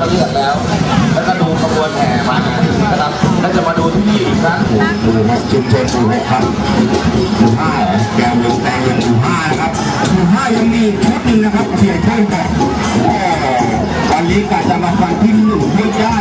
ก็เลือกแล้ว แล้วก็ดูขบวนแห่มานะครับแล้วจะมาดูที่นี่อีกครั้งหมู่หกชุมชนหมู่หกครับดูห้าแกวมืองแตงยังดูห้านะครับดูห้ายังมีชุดหนึ่งนะครับเสียงเท่ากันวันนี้กะจะมาฟังที่หนุ่มให้ได้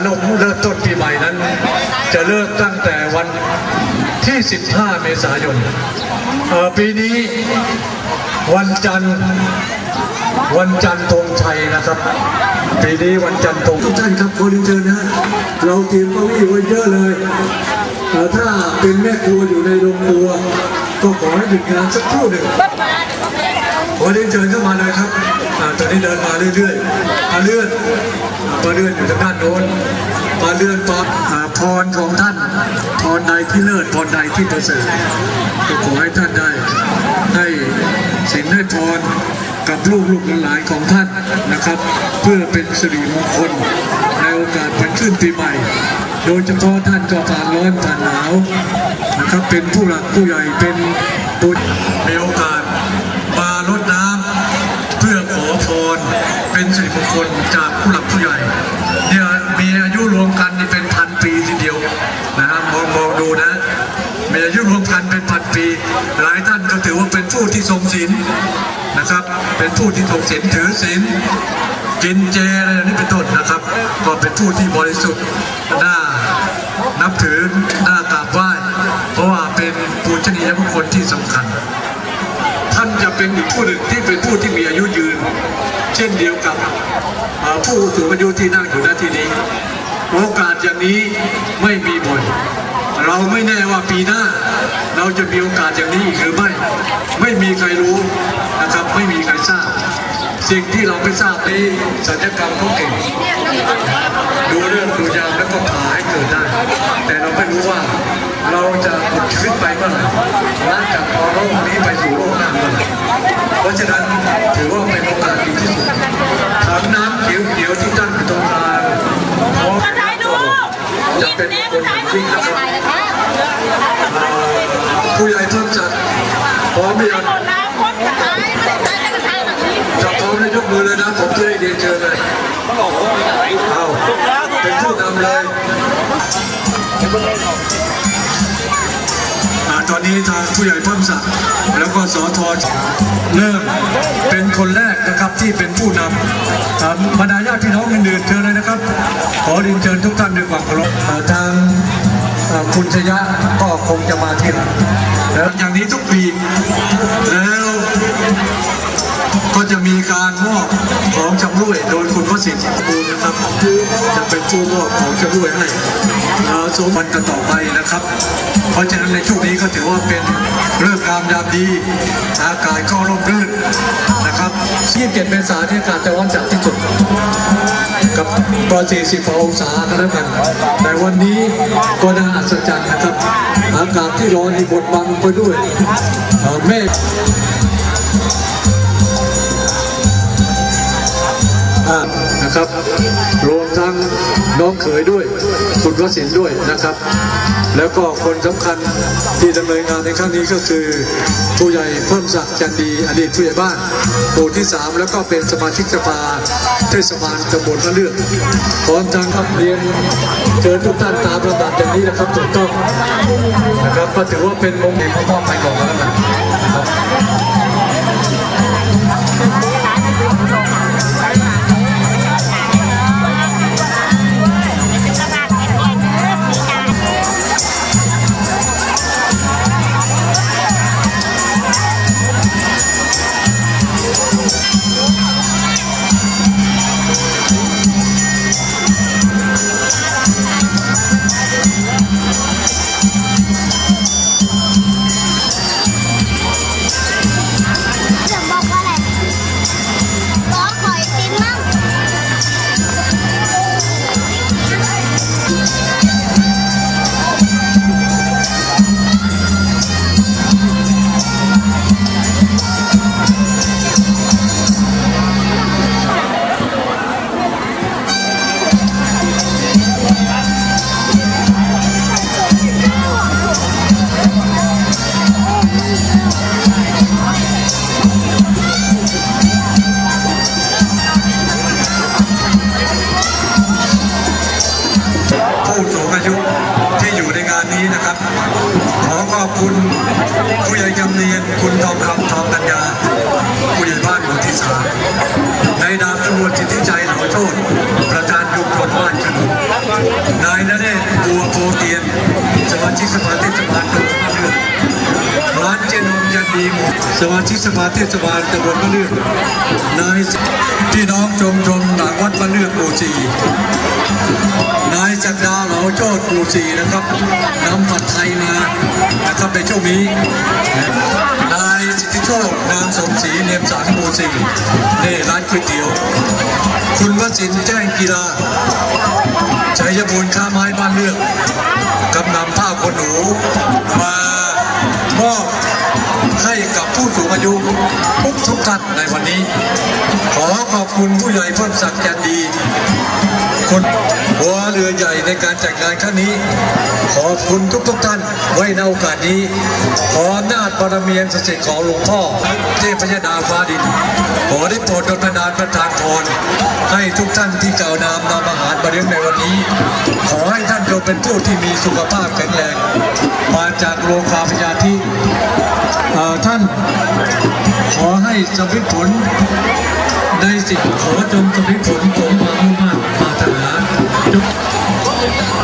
เพราะว่าการเริ่มเริ่มต้นปีใหม่นั้น จะเริ่มตั้งแต่วันที่ 15 เมษายนปีนี้วันจันทร์วันจันทร์ธงชัยนะครับ ปีนี้วันจันทร์ธงทุกท่านครับขอเรียนเชิญนะเราเตรียมเก้าอี้ไว้เยอะเลยถ้าเป็นแม่ครัวอยู่ในโรงครัว ก็ขอให้หยุดงานสักครู่หนึ่งขอเรียนเชิญเข้ามาเลยครับ ตอนนี้เดินมาเรื่อยๆมาเลื่อนมาเลื่อนอยู่ทางด้านโน้นมาเลื่อนตอนพรของท่านพรใดที่เลิศพรใดที่ประเสริฐก็ขอให้ท่านได้ให้สินให้พรกับลูกลูกหลานของท่านนะครับ เพื่อเป็นสิริมงคลในโอกาสวันขึ้นปีใหม่ โดยเฉพาะท่านก็ผ่านร้อนผ่านหนาวนะครับเป็นผู้หลักผู้ใหญ่เป็นบุญมีโอกาส เป็นสิริมงคลจากผู้หลักผู้ใหญ่เนี่ยมีอายุรวมกันนี่เป็นพันปีทีเดียวนะฮะมองมองดูนะมีอายุรวมกันเป็นพันปี หลายท่านก็ถือว่าเป็นผู้ที่ทรงศีลนะครับ เป็นผู้ที่ทรงศีลถือศีลกินเจอะไรนี้เป็นต้นนะครับ ก็เป็นผู้ที่บริสุทธิ์น่านับถือน่ากราบไหว้เพราะว่าเป็นปูชนียบุคคลที่สำคัญ จะเป็นอีกผู้หนึ่งที่เป็นผู้ที่มีอายุยืน เช่นเดียวกับผู้สูงอายุที่นั่งอยู่ณที่นี้ โอกาสอย่างนี้ไม่มีบ่อยเราไม่แน่ว่าปีหน้า เราจะมีโอกาสอย่างนี้อีกหรือไม่ ไม่มีใครรู้นะครับไม่มีใครทราบ สิ่งที่เราไม่ทราบนี้สัญญกรรมเขาเก่ง ดูเรื่องดูยามแล้วก็พาให้เกิดได้ แต่เราไม่รู้ว่า เราจะหมดชีวิตไปเมื่อไหร่หลังจากพอโลกนี้ไปสู่โลกหน้าเมื่อไหร่เพราะฉะนั้นถือว่าเป็นโอกาสดีที่สุดถังน้ำเขียวๆที่ตั้งอยู่ตรงกลางพร้อมจะเป็นคนที่นะครับผู้ใหญ่เพิ่มจัดพร้อมหรือยังจะพร้อมได้ยกมือเลยนะผมจะได้เรียนเชิญเลยเอาเป็นผู้นำเลยอ่า ตอนนี้ทางผู้ใหญ่เพิ่มศักดิ์แล้วก็สอทอเริ่มเป็นคนแรกนะครับที่เป็นผู้นำอ่าบรรดาญาติพี่น้องอื่นๆเชิญเลยนะครับ ขอเรียนเชิญทุกท่านด้วยความเคารพอ่าทางอ่าคุณชยะก็คงจะมาทีหลังแล้วอย่างนี้ทุกปีแล้ว ก็จะมีการมอบของชำร่วยโดยคุณวสิทธิ์บูรณ์นะครับจะเป็นผู้มอบของชำร่วยให้เราสมวันกันต่อไปนะครับ เพราะฉะนั้นในช่วงนี้ก็ถือว่าเป็นเรื่องงามยามดีอากาศก็ร่มรื่นนะครับ27เมษายนที่อากาศจะร้อนจัดที่สุดกับปร40องศาก็แล้วกัน แต่วันนี้ก็น่าอัศจรรย์นะครับ อากาศที่ร้อนนี่บดบังไปด้วยเอ่อเมฆ อ่านะครับ รวมทั้งน้องเขยด้วยคุณวสินด้วยนะครับ แล้วก็คนสำคัญที่ดำเนินงานในครั้งนี้ก็คือผู้ใหญ่เพิ่มศักดิ์จันดีอดีตผู้ใหญ่บ้านหมู่ที่ 3 แล้วก็เป็นสมาชิกสภาเทศบาลตำบลมะเลือกพร้อมทั้งครับเรียนเชิญทุกท่านตามระดับอย่างนี้นะครับถูกต้องนะครับก็ถือว่าเป็นมงคลพ่อไปก่อนแล้วกัน ใจเหล่าโชตประธานยุคนบ้านขนุนนายนเรศบัวโพเตียนสมาชิกสภาเทศบาล นงยันดีมสมาชิกสภาเทศบาลตำบลมะเลือกนายพี่น้องชมชมหลังวัดมะเลือกลือกหมู่สี่นายจักรดาเหลาโจทย์หมู่สี่นะครับนำผัดไทยมานะครับในช่วงนี้นายสิทธิโชคนามสมศรีเนียมสังหมู่สี่นี่ร้านก๋วยเตี๋ยว คุณวสินแจ้งกีฬาชัยบูรณ์ค้าไม้บ้านเลือกกำนำผ้าขนหนูมา มอบให้กับผู้สูงอายุทุกทุกท่านในวันนี้ ขอขอบคุณผู้ใหญ่เพิ่มศักดิ์แกนดีคน หัวเรือใหญ่ในการจัดงานครั้งนี้ ขอบคุณทุกทุกท่านไว้ในโอกาสนี้ ขออำนาจบารมีอันศักดิ์สิทธิ์ของหลวงพ่อเทพยดาฟ้าดิน ขอได้โปรดดลบันดาลประทานพรให้ทุกท่านที่กล่าวนามนำอาหารมาเลี้ยงในวันนี้ ขอให้ท่านจงเป็นผู้ที่มีสุขภาพแข็งแรงมาจากโรงพยาบาลพญาธิเอ่ท่านขอให้สำเร็จผลในสิ่งขอจงสำเร็จผลสมหวังมุ่งมั่นปรารถน Thank you.